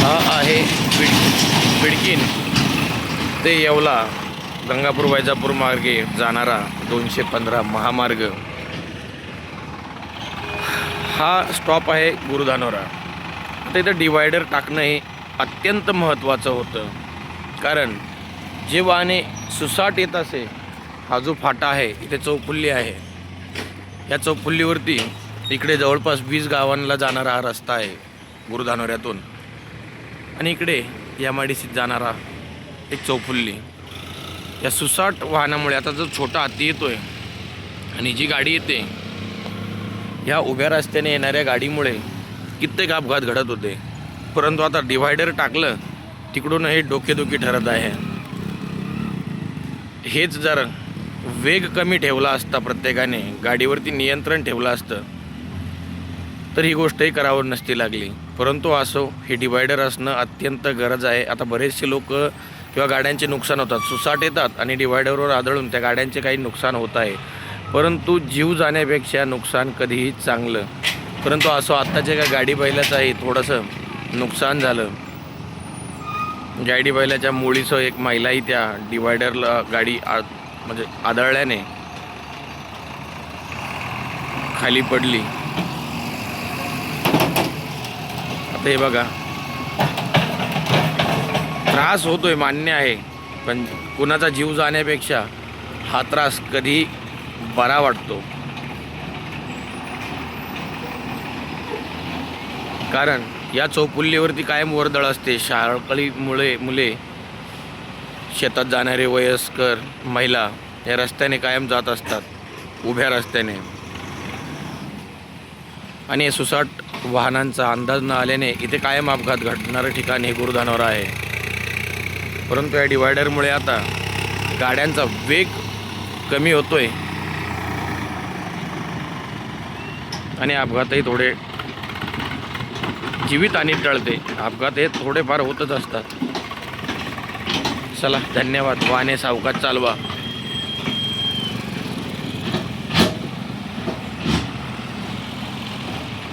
हा आहे बिड बिडकीन ते येवला गंगापूर वैजापूर मार्गे जाणारा दोनशे पंधरा महामार्ग. हा स्टॉप आहे गुरुधानोरा आता इथं डिवायडर टाकणं हे अत्यंत महत्त्वाचं होतं. कारण जे वाहने सुसाट येत असे हा जो फाटा आहे इथे चौफुल्ली आहे. या चौफुल्लीवरती इकडे जवळपास वीस गावांना जाणारा हा रस्ता आहे गुरुधानोऱ्यातून आणि इकडे या जाणारा एक चौफुल्ली. या सुसाट वाहनामुळे आता जो छोटा हाती आहे आणि जी गाडी येते ह्या उभ्या रस्त्याने येणाऱ्या गाडीमुळे कित्येक अपघात घडत होते. परंतु आता डिव्हायडर टाकलं तिकडून हे डोकेदुखी ठरत आहे. हेच जर वेग कमी ठेवला असता प्रत्येकाने गाडीवरती नियंत्रण ठेवलं असतं तर ही गोष्टही करावर नसती लागली. परंतु असो हे डिवायडर असणं अत्यंत गरज आहे. आता बरेचसे लोक किंवा गाड्यांचे नुकसान होतात. सुसाट येतात आणि डिवायडरवर आदळून त्या गाड्यांचे काही नुकसान होत आहे. परंतु जीव जाण्यापेक्षा नुकसान कधीही चांगलं. परंतु असो आत्ताच्या का गाडी बैलाचंही थोडंसं नुकसान झालं. गाडी बैलाच्या मुळीचं एक महिलाही त्या डिवायडरला गाडी आ म्हणजे आदळल्याने खाली पडली. आता हे बघा. त्रास होतोय मान्य आहे. पण कुणाचा जीव जाण्यापेक्षा हा त्रास कधी बरा वाटतो. कारण या चौपुल्लीवरती कायम वर्दळ असते. शाळकळीमुळे मुले शेतात जाणारे वयस्कर महिला या रस्त्याने कायम जात असतात उभ्या रस्त्याने. आणि सुसाट वाहनांचा अंदाज न आल्याने इथे कायम अपघात घडणारं ठिकाण हे गुरुधानवर आहे. परंतु या डिवायडरमुळे आता गाड्यांचा वेग कमी होतोय. आणि अपघातही थोडे जीवितहानी टळते. अपघात हे थोडेफार होतच असतात. चला धन्यवाद. वाहने सावकाश चालवा.